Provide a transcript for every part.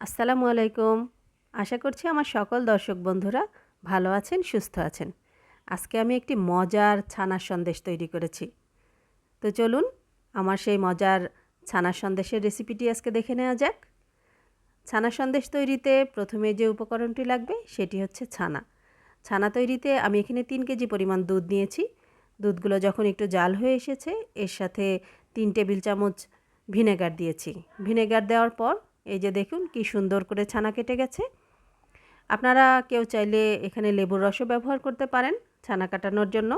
আসসালামু আলাইকুম। আশা করছি আমার সকল দর্শক বন্ধুরা ভালো আছেন, সুস্থ আছেন। আজকে আমি একটি মজার ছানার সন্দেশ তৈরি করেছি। তো চলুন, আমার সেই মজার ছানার সন্দেশের রেসিপিটি আজকে দেখে নেওয়া যাক। ছানা সন্দেশ তৈরিতে প্রথমে যে উপকরণটি লাগবে সেটি হচ্ছে ছানা। ছানা তৈরিতে আমি এখানে তিন কেজি পরিমাণ দুধ নিয়েছি। দুধগুলো যখন একটু জাল হয়ে এসেছে, এর সাথে তিন টেবিল চামচ ভিনেগার দিয়েছি। ভিনেগার দেওয়ার পর এই যে দেখুন কি সুন্দর করে ছানা কেটে গেছে। আপনারা কেউ চাইলে এখানে লেবুর রসও ব্যবহার করতে পারেন ছানা কাটানোর জন্য।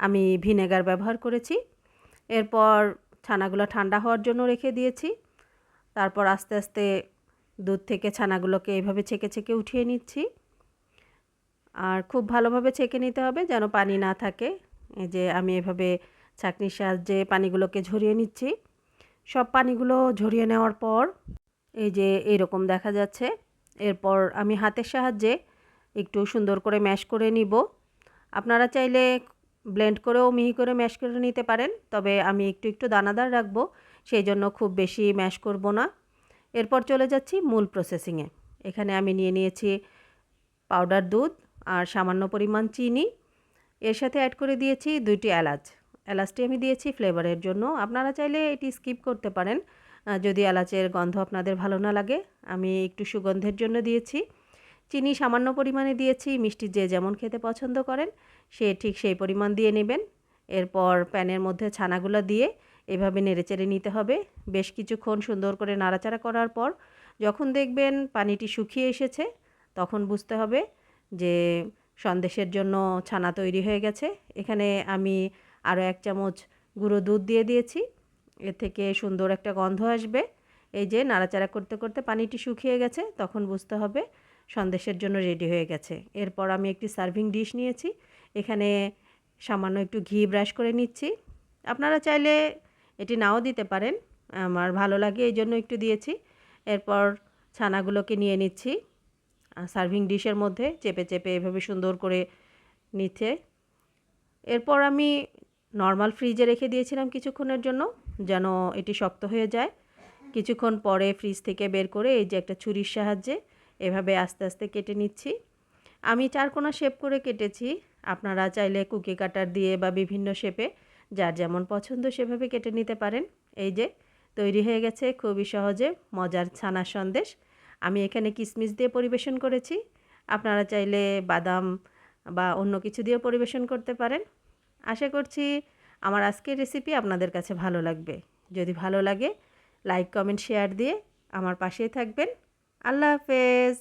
আমি ভিনেগার ব্যবহার করেছি। এরপর ছানাগুলো ঠান্ডা হওয়ার জন্য রেখে দিয়েছি। তারপর আস্তে আস্তে দুধ থেকে ছানাগুলোকে এইভাবে ছেঁকে ছেঁকে উঠিয়ে নিচ্ছি। আর খুব ভালোভাবে ছেঁকে নিতে হবে যেন পানি না থাকে। এই যে আমি এভাবে ছাঁকনির সাহায্যে পানিগুলোকে ঝরিয়ে নিচ্ছি। সব পানিগুলো ঝরিয়ে নেওয়ার পর এই যে এরকম দেখা যাচ্ছে। এরপর আমি হাতের সাহায্যে একটু সুন্দর করে ম্যাশ করে নিব। আপনারা চাইলে ব্লেন্ড করেও মিহি করে ম্যাশ করে নিতে পারেন, তবে আমি একটু একটু দানাদার রাখব, সেই জন্য খুব বেশি ম্যাশ করব না। এরপর চলে যাচ্ছি মূল প্রসেসিংয়ে এখানে আমি নিয়ে নিয়েছি পাউডার দুধ আর সামান্য পরিমাণ চিনি। এর সাথে অ্যাড করে দিয়েছি দুইটি এলাচ। এলাচটি আমি দিয়েছি ফ্লেভারের জন্য। আপনারা চাইলে এটি স্কিপ করতে পারেন। যদি এলাচের গন্ধ আপনাদের ভালো না লাগে, আমি একটু সুগন্ধের জন্য দিয়েছি। চিনি সামান্য পরিমাণে দিয়েছি, মিষ্টি যে যেমন খেতে পছন্দ করেন, সে ঠিক সেই পরিমাণ দিয়ে নেবেন। এরপর প্যানের মধ্যে ছানাগুলো দিয়ে এভাবে নেড়েচেড়ে নিতে হবে। বেশ কিছুক্ষণ সুন্দর করে নাড়াচাড়া করার পর যখন দেখবেন পানিটি শুকিয়ে এসেছে, তখন বুঝতে হবে যে সন্দেশের জন্য ছানা তৈরি হয়ে গেছে। এখানে আমি আরও এক চামচ গুঁড়ো দুধ দিয়ে দিয়েছি। এর থেকে সুন্দর একটা গন্ধ আসবে। এই যে নাড়াচাড়া করতে করতে পানিটি শুকিয়ে গেছে, তখন বুঝতে হবে সন্দেশের জন্য রেডি হয়ে গেছে। এরপর আমি একটি সার্ভিং ডিশ নিয়েছি, এখানে সামান্য একটু ঘি ব্রাশ করে নিচ্ছি। আপনারা চাইলে এটি নাও দিতে পারেন, আমার ভালো লাগে এই জন্য একটু দিয়েছি। এরপর ছানাগুলোকে নিয়ে নিচ্ছি সার্ভিং ডিশের মধ্যে, চেপে চেপে এভাবে সুন্দর করে নিচ্ছে। এরপর আমি নর্মাল ফ্রিজে রেখে দিয়েছিলাম কিছুক্ষণের জন্য। যেন এটি শক্ত হয়ে যায়। কিছুক্ষণ পরে ফ্রিজ থেকে বের করে এই যে একটা ছুরির সাহায্যে এভাবে আস্তে আস্তে কেটে নিচ্ছি। আমি চার চারকোনা শেপ করে কেটেছি। আপনারা চাইলে কুকি কাটার দিয়ে বা বিভিন্ন শেপে যার যেমন পছন্দ সেভাবে কেটে নিতে পারেন। এই যে, তৈরি হয়ে গেছে খুবই সহজে, মজার ছানা সন্দেশ। আমি এখানে কিশমিশ দিয়ে পরিবেশন করেছি। আপনারা চাইলে বাদাম বা অন্য কিছু দিয়েও পরিবেশন করতে পারেন। আশা করছি আমার আজকের রেসিপি আপনাদের কাছে ভালো লাগবে। যদি ভালো লাগে লাইক কমেন্ট শেয়ার দিয়ে আমার পাশেই থাকবেন। আল্লাহ হাফেজ।